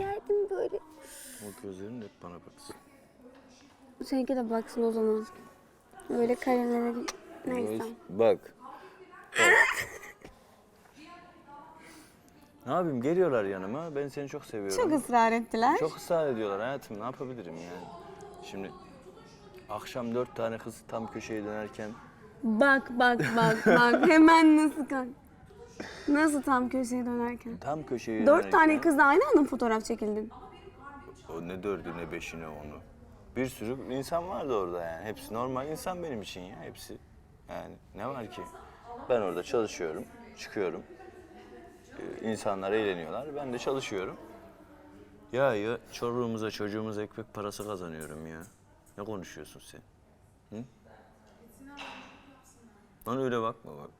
çekerdim böyle. O gözlerin hep bana baksın. Seninki de baksın o zaman. Öyle karelere neyse. Bak. ne yapayım geliyorlar yanıma. Ben seni çok seviyorum. Çok ısrar ettiler. Çok ısrar ediyorlar hayatım. Ne yapabilirim yani? Şimdi akşam dört tane kız tam köşeye dönerken Bak bak bak bak hemen nasıl kalk. Nasıl tam köşeye dönerken. tam köşeye Dört dönerken- tane kızla aynı anda mı fotoğraf çekildin? O ne dördü ne beşi ne onu. Bir sürü insan vardı orada yani. Hepsi normal insan benim için ya. Hepsi. Yani ne var ki? Ben orada çalışıyorum, çıkıyorum. Ee, insanlar eğleniyorlar. Ben de çalışıyorum. Ya ya çoluğumuza çocuğumuza ekmek parası kazanıyorum ya. Ne konuşuyorsun sen? Hı? Bana öyle bakma bak.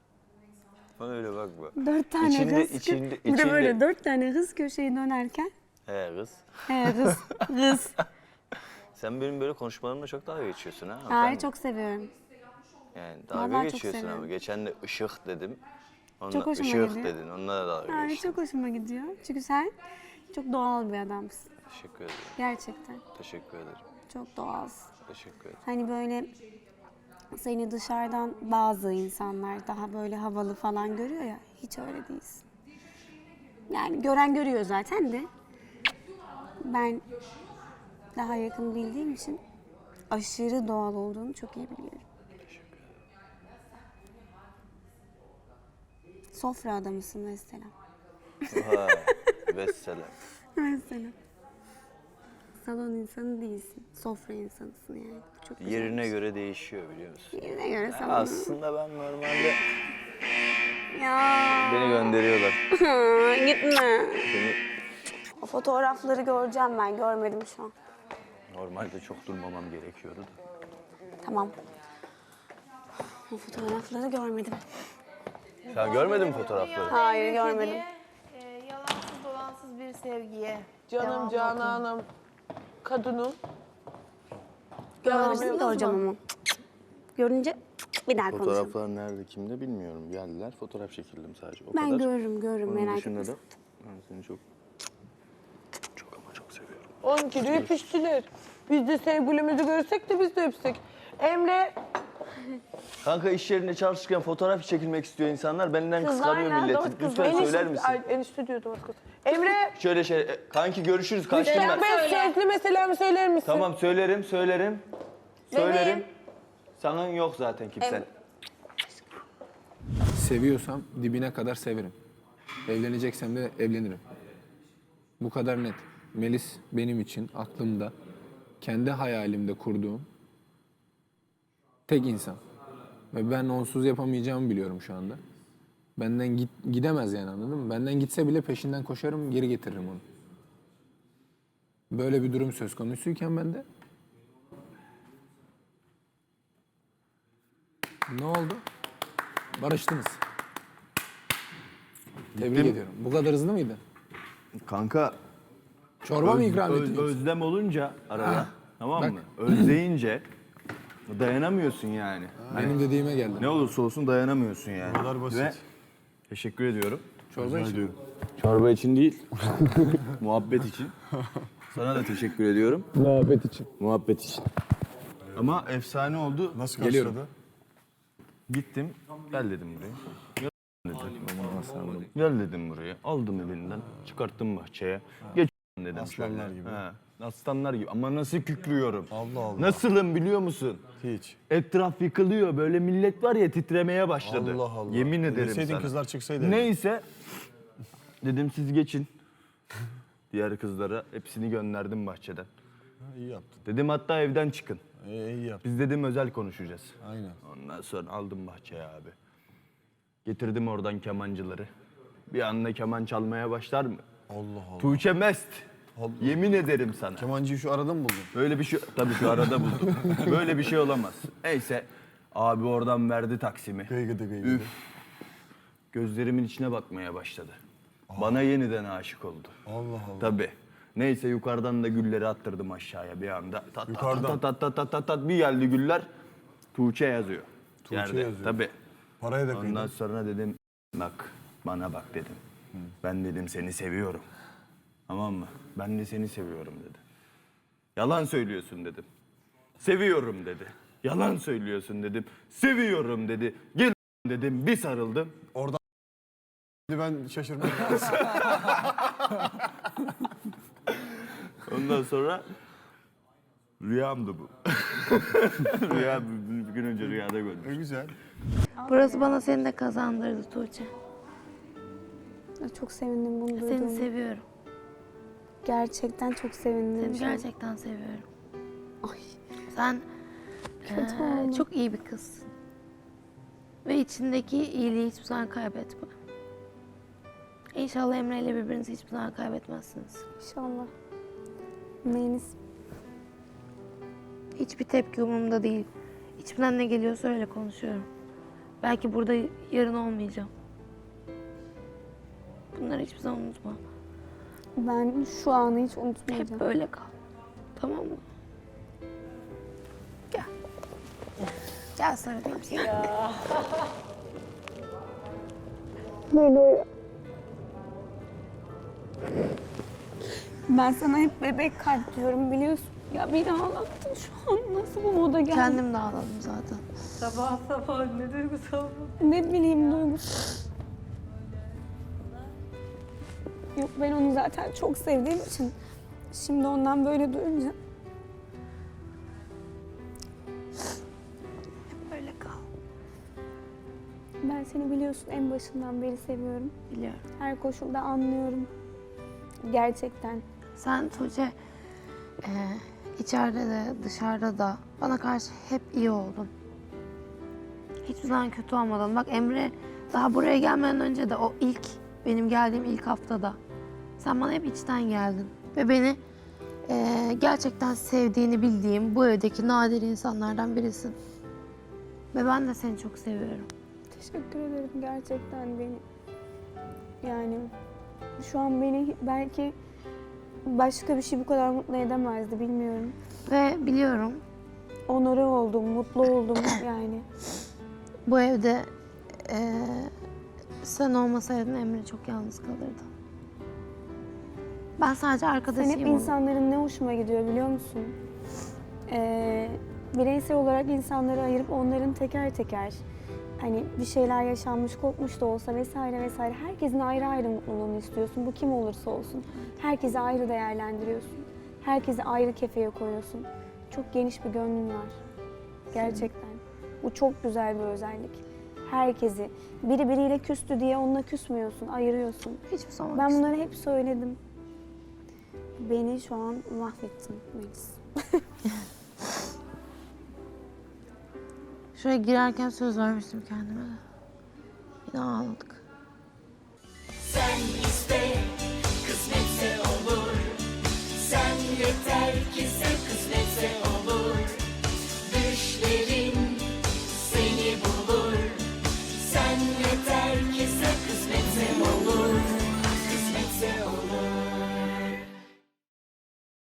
Bana öyle bakma. Dört tane İçinde- kız. içinde- bir de böyle içinde- dört tane kız köşeye dönerken. He kız. He kız. kız. Sen benim böyle konuşmalarımla çok dalga geçiyorsun ha. Hayır Ben- çok seviyorum. Yani dalga Vallahi çok geçiyorsun ama. seviyorum. Geçen de ışık dedim. Onunla Çok hoşuma ışık gidiyor. dedin. Onunla da dalga geçtim. çok hoşuma gidiyor. Çünkü sen çok doğal bir adamsın. Teşekkür ederim. Gerçekten. Teşekkür ederim. Çok doğalsın. Teşekkür ederim. Hani böyle seni dışarıdan bazı insanlar daha böyle havalı falan görüyor ya. Hiç öyle değilsin. Yani gören görüyor zaten de. Ben daha yakın bildiğim için aşırı doğal olduğunu çok iyi biliyorum. Sofra adamısın mesela. Vay. Vesselam. Mesela. Salon insanı değilsin. Sofra insanısın yani. Çok güzel. Yerine göre değişiyor biliyor musun? Yerine göre salon. Aslında ben normalde Ya beni gönderiyorlar. gitme. Beni O fotoğrafları göreceğim ben. Görmedim şu an. normalde çok durmamam gerekiyordu da. Tamam. O fotoğrafları görmedim. Sen görmedin mi fotoğrafları? Hayır görmedim. E, yalansız dolansız bir sevgiye. Canım Devam bakın. Canan'ım, kadınım. Görmedim göreceğim ama. Görünce bir daha konuşalım. Fotoğraflar nerede kimde bilmiyorum. Geldiler fotoğraf çekildim sadece o Ben kadar. görürüm görürüm Onun merak dışında etme. da ben seni çok çok ama çok seviyorum. Onun kere öpüştüler. Biz de sevgilimizi görsek de biz de öpsek. Emre, Kanka iş yerinde çalışırken fotoğraf çekilmek istiyor insanlar. Benden kıskanıyor nerede? milleti. Dört kız Lütfen var. söyler misin? Ay, enişte diyordum az kız. Emre, Şöyle şey, e, kanki görüşürüz kaçtım ben. ben sevgili meselemi söyler misin? Tamam söylerim, söylerim. Söylerim. Sana yok zaten kimsen. Seviyorsam dibine kadar severim. Evleneceksem de evlenirim. Bu kadar net. Melis benim için aklımda, kendi hayalimde kurduğum tek insan. Ve ben onsuz yapamayacağımı biliyorum şu anda. Benden git, gidemez yani anladın mı? Benden gitse bile peşinden koşarım, geri getiririm onu. Böyle bir durum söz konusuyken ben de ne oldu? Barıştınız. Tebrik Gittim. ediyorum. Bu kadar hızlı mıydı? Kanka Çorba mı ikram öz- ettiniz? özlem olunca arada tamam bak. mı? Özleyince dayanamıyorsun yani. Benim dediğime geldi. Ne olursa olsun dayanamıyorsun yani. Bu kadar basit. Ve teşekkür ediyorum. Çorba için. Çorba için değil. Muhabbet için. Sana da teşekkür ediyorum. Muhabbet için. Muhabbet için. Ama efsane oldu. Nasıl Geliyorum. karşıladı? Gittim. Gel dedim buraya. Gel dedim. Gel dedim buraya. Aldım elinden. Çıkarttım bahçeye. Geç dedim. Aslanlar gibi. He, aslanlar gibi. Ama nasıl kükrüyorum. Allah Allah. Nasılım biliyor musun? Hiç. Etraf yıkılıyor. Böyle millet var ya titremeye başladı. Allah Allah. Yemin ederim Deseydin sana. kızlar çıksaydı. Neyse. Dedim siz geçin. Diğer kızlara hepsini gönderdim bahçeden. Ha, iyi yaptın. Dedim hatta evden çıkın. İyi, iyi yaptın. Biz dedim özel konuşacağız. Aynen. Ondan sonra aldım bahçeye abi. Getirdim oradan kemancıları. Bir anda keman çalmaya başlar mı? Allah Allah. Tuğçe mest. Allah. Yemin ederim sana. Kemancıyı şu arada mı buldun? Böyle bir şey, tabii şu arada buldum. Böyle bir şey olamaz. Neyse, abi oradan verdi Taksim'i. Gıygıdı gıygıdı. Üf. Gözlerimin içine bakmaya başladı. Bana yeniden aşık oldu. Allah Allah. Tabii. Neyse yukarıdan da gülleri attırdım aşağıya bir anda. Tat tat Yukarıdan. tat tat tat tat tat bir geldi güller. Tuğçe yazıyor. Tuğçe Yerde. yazıyor. Tabii. Paraya da Ondan kıydın. sonra dedim bak bana bak dedim. Ben dedim seni seviyorum. Tamam mı? Ben de seni seviyorum dedi. Yalan söylüyorsun dedim. Seviyorum dedi. Yalan söylüyorsun dedim. Seviyorum dedi. Gel dedim. Bir sarıldım. Ben şaşırmadım. Ondan sonra rüyamdı bu. Rüya bir, gün önce rüyada ne gördüm. güzel. Burası bana seni de kazandırdı Tuğçe. Çok sevindim bunu Seni duyduğuma. seviyorum. Gerçekten çok sevindim. Seni şu an. gerçekten seviyorum. Ay. Sen Kötü oldum. çok iyi bir kız. Ve içindeki iyiliği hiçbir zaman kaybetme. İnşallah Emre ile birbirinizi hiçbir zaman kaybetmezsiniz. İnşallah. Melis Hiçbir tepki umurumda değil. İçimden ne geliyorsa öyle konuşuyorum. Belki burada yarın olmayacağım. Bunları hiçbir zaman unutma. Ben şu anı hiç unutmayacağım. Hep böyle kal. Tamam mı? Gel. Gel sarılayım seni. Ben sana hep bebek kalp diyorum biliyorsun. Ya beni ağlattın şu an nasıl bu moda geldin? Kendim de ağladım zaten. Sabah sabah ne duygusal Ne bileyim duygusu. Yok ben onu zaten çok sevdiğim için şimdi ondan böyle duyunca Böyle kal. ben seni biliyorsun en başından beri seviyorum. Biliyorum. Her koşulda anlıyorum. Gerçekten. Sen Tuğçe eee, içeride de dışarıda da bana karşı hep iyi oldun. Hiçbir zaman kötü olmadın. Bak Emre daha buraya gelmeden önce de o ilk benim geldiğim ilk haftada sen bana hep içten geldin. Ve beni eee, gerçekten sevdiğini bildiğim bu evdeki nadir insanlardan birisin. Ve ben de seni çok seviyorum. Teşekkür ederim gerçekten beni. Yani şu an beni belki başka bir şey bu kadar mutlu edemezdi bilmiyorum. Ve biliyorum Onore oldum, mutlu oldum yani. Bu evde eee, sen olmasaydın Emre çok yalnız kalırdı. Ben sadece Sen arkadaşıyım. hep onun. insanların ne hoşuma gidiyor biliyor musun? Ee, bireysel olarak insanları ayırıp onların teker teker hani bir şeyler yaşanmış, kopmuş da olsa vesaire vesaire herkesin ayrı ayrı mutluluğunu istiyorsun. Bu kim olursa olsun. Herkesi ayrı değerlendiriyorsun. Herkesi ayrı kefeye koyuyorsun. Çok geniş bir gönlün var. Gerçekten. Bu çok güzel bir özellik. Herkesi biri biriyle küstü diye onunla küsmüyorsun, ayırıyorsun. Hiçbir zaman. Ben bunları hep söyledim. Beni şu an mahvettin Melis. Şuraya girerken söz vermiştim kendime de. Yine ağladık. Sen iste, kısmetse olur. Sen yeter ki sev